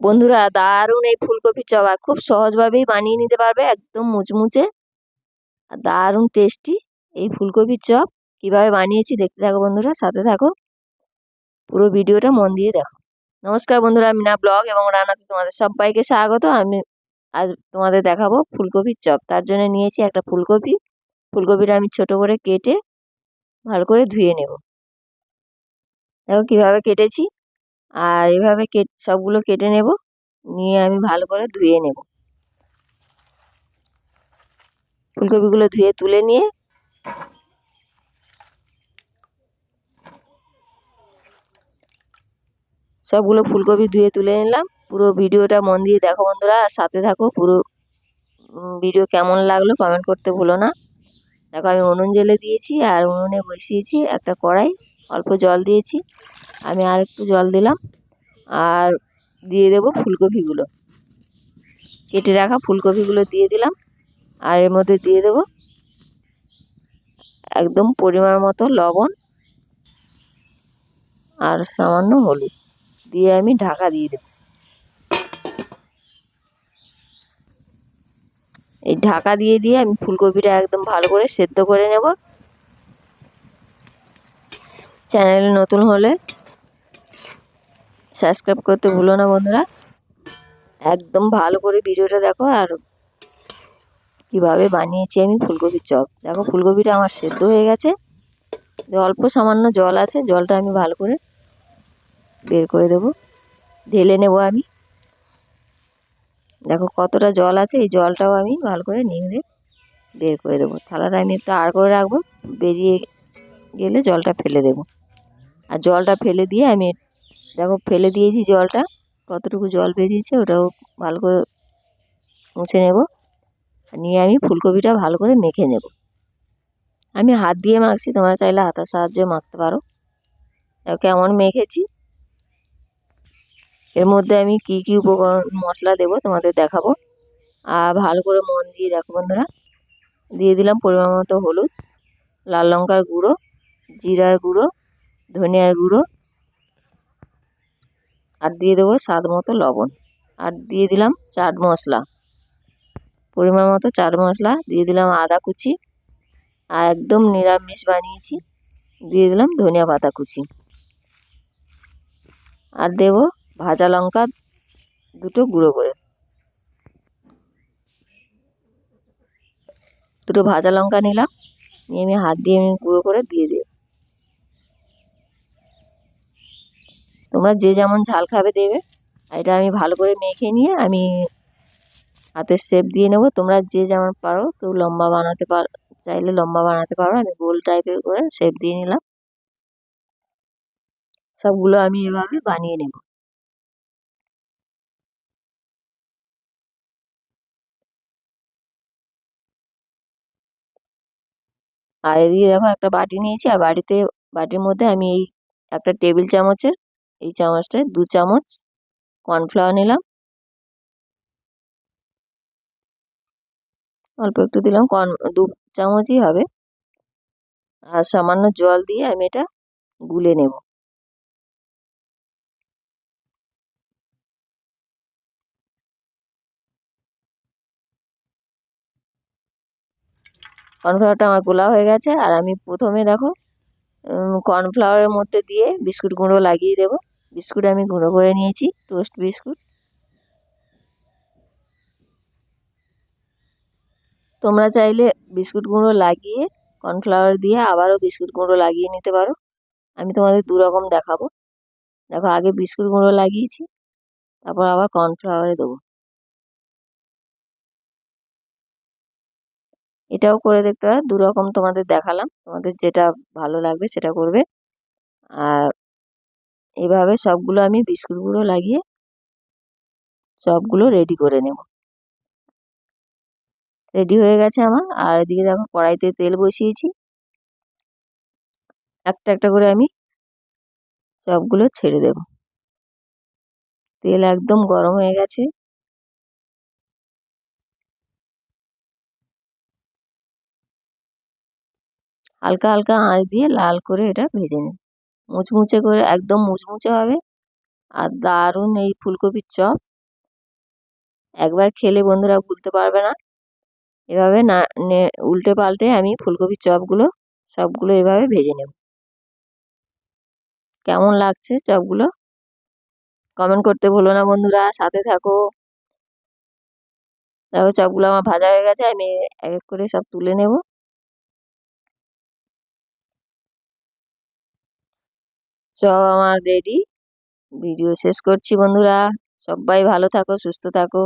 বন্ধুরা, দারুণ এই ফুলকপির চপ আর খুব সহজভাবেই বানিয়ে নিতে পারবে, একদম মুচমুচে। আর দারুণ টেস্টি এই ফুলকপির চপ। কীভাবে বানিয়েছি দেখতে থাকো বন্ধুরা, সাথে থাকো। পুরো ভিডিওটা মন দিয়ে দেখো। নমস্কার বন্ধুরা, মিনা ব্লগ এবং রান্নাতে তোমাদের সবাইকে স্বাগত। আমি আজ তোমাদের দেখাবো ফুলকপির চপ। তার জন্য নিয়েছি একটা ফুলকপি। ফুলকপিটা আমি ছোট করে কেটে ভালো করে ধুয়ে নেব। দেখো কীভাবে কেটেছি। আর এভাবে সবগুলো কেটে নেব। নিয়ে আমি ভালো করে ধুয়ে নেব। ফুলকপিগুলো ধুয়ে তুলে নিয়ে সবগুলো ফুলকপি ধুয়ে তুলে নিলাম। পুরো ভিডিওটা মন দিয়ে দেখো বন্ধুরা, আর সাথে থাকো পুরো ভিডিও কেমন লাগল কমেন্ট করতে ভুলো না। দেখো আমি উনুন জেলে দিয়েছি আর উনুনে বসিয়েছি একটা কড়াই, অল্প জল দিয়েছি। আমি আর একটু জল দিলাম আর দিয়ে দেব ফুলকপিগুলো। কেটে রাখা ফুলকপিগুলো দিয়ে দিলাম আর এর মধ্যে দিয়ে দেব একদম পরিমাণ মতো লবণ আর সামান্য হলুদ। দিয়ে আমি ঢাকা দিয়ে দেব। এই ঢাকা দিয়ে দিয়ে আমি ফুলকপিটা একদম ভালো করে সেদ্ধ করে নেব। চ্যানেলে নতুন হলে সাবস্ক্রাইব করতে ভুলো না বন্ধুরা। একদম ভালো করে ভিডিওটা দেখো আর কীভাবে বানিয়েছি আমি ফুলকপির চপ। দেখো ফুলকপিটা আমার সেদ্ধ হয়ে গেছে। অল্প সামান্য জল আছে, জলটা আমি ভালো করে বের করে দেব। ঢেলে নেব আমি। দেখো কতটা জল আছে, এই জলটাও আমি ভালো করে নিংড়ে বের করে দেবো। থালাটা আমি একটু আর করে রাখব, বেরিয়ে গেলে জলটা ফেলে দেব। আর জলটা ফেলে দিয়ে আমি দেখো ফেলে দিয়েছি জলটা। কতটুকু জল বেরিয়েছে ওটাও ভালো করে মুছে নেব। নিয়ে আমি ফুলকপিটা ভালো করে মেখে নেব। আমি হাত দিয়ে মাখছি, তোমরা চাইলে হাতের সাহায্যে মাখতে পারো। কেমন মেখেছি। এর মধ্যে আমি কি কি উপকরণ, মশলা দেব তোমাদের দেখাবো। আর ভালো করে মন দিয়ে দেখো বন্ধুরা, দিয়ে দিলাম পরিমাণ মতো হলুদ, লাল লঙ্কার গুঁড়ো, জিরার গুঁড়ো, ধনিয়ার গুঁড়ো আর দিয়ে দেবো স্বাদ মতো লবণ। আর দিয়ে দিলাম চাট মশলা। পরিমাণ মতো চাট মশলা, দিয়ে দিলাম আদা কুচি। আর একদম নিরামিষ বানিয়েছি। দিয়ে দিলাম ধনিয়া পাতা কুচি। আর দেব ভাজা লঙ্কা দুটো গুঁড়ো করে। দুটো ভাজা লঙ্কা নিলাম। নিয়ে আমি হাত দিয়ে আমি গুঁড়ো করে দিয়ে দিই তোমরা যে যেমন ঝাল খাবে দেবে। এটা আমি ভালো করে মেখে নিয়ে আমি হাতের শেপ দিয়ে নেব। তোমরা যে যেমন পারো, কেউ লম্বা বানাতে পার, চাইলে লম্বা বানাতে পারো। আমি গোল টাইপের করে শেপ দিয়ে নিলাম। সবগুলো আমি এভাবে বানিয়ে নেব। আর এদিকে দেখো একটা বাটি নিয়েছি। আর বাটিতে, বাটির মধ্যে আমি এই একটা টেবিল চামচের এই চামচটায় দু চামচ কর্নফ্লাওয়ার নিলাম। অল্প একটু দিলাম কর্ন দু চামচই হবে। আর সামান্য জল দিয়ে আমি এটা গুলে নেব। কর্নফ্লাওয়ারটা আমার গোলা হয়ে গেছে, আর আমি প্রথমে দেখো কর্নফ্লাওয়ারের মধ্যে দিয়ে বিস্কুট গুঁড়ো লাগিয়ে দেব। বিস্কুট আমি গুঁড়ো করে নিয়েছি, টোস্ট বিস্কুট। তোমরা চাইলে বিস্কুট গুঁড়ো লাগিয়ে, কর্নফ্লাওয়ার দিয়ে আবারও বিস্কুট গুঁড়ো লাগিয়ে নিতে পারো। আমি তোমাদের দু রকম দেখাবো। দেখো, আগে বিস্কুট গুঁড়ো লাগিয়েছি, তারপর আবার কর্নফ্লাওয়ারে দেবো। এটাও করে দেখতে পারো, দু রকম তোমাদের দেখালাম। তোমাদের যেটা ভালো লাগবে সেটা করবে। আর এভাবে সবগুলো আমি বিস্কুট গুঁড়ো লাগিয়ে সবগুলো রেডি করে নেব। রেডি হয়ে গেছে আমার। আর এদিকে দেখো কড়াইতে তেল বসিয়েছি। একটা একটা করে আমি সবগুলো ছেড়ে দেব। তেল একদম গরম হয়ে গেছে। হালকা হালকা আঁচ দিয়ে লাল করে এটা ভেজে নিন মুচমুচে করে, একদম মুচমুচে হবে। আর দারুণ এই ফুলকপির চপ। একবার খেলে বন্ধুরা ভুলতে পারবে না। এভাবে না উল্টে পাল্টে আমি ফুলকপির চপগুলো, সবগুলো এভাবে ভেজে নেব। কেমন লাগছে চপগুলো? কমেন্ট করতে ভুলো না বন্ধুরা, সাথে থাকো। দেখো চপগুলো আমার ভাজা হয়ে গেছে, আমি এক এক করে সব তুলে নেব। চপ আমার রেডি ভিডিও শেষ করছি বন্ধুরা। সবাই ভালো থাকো সুস্থ থাকো।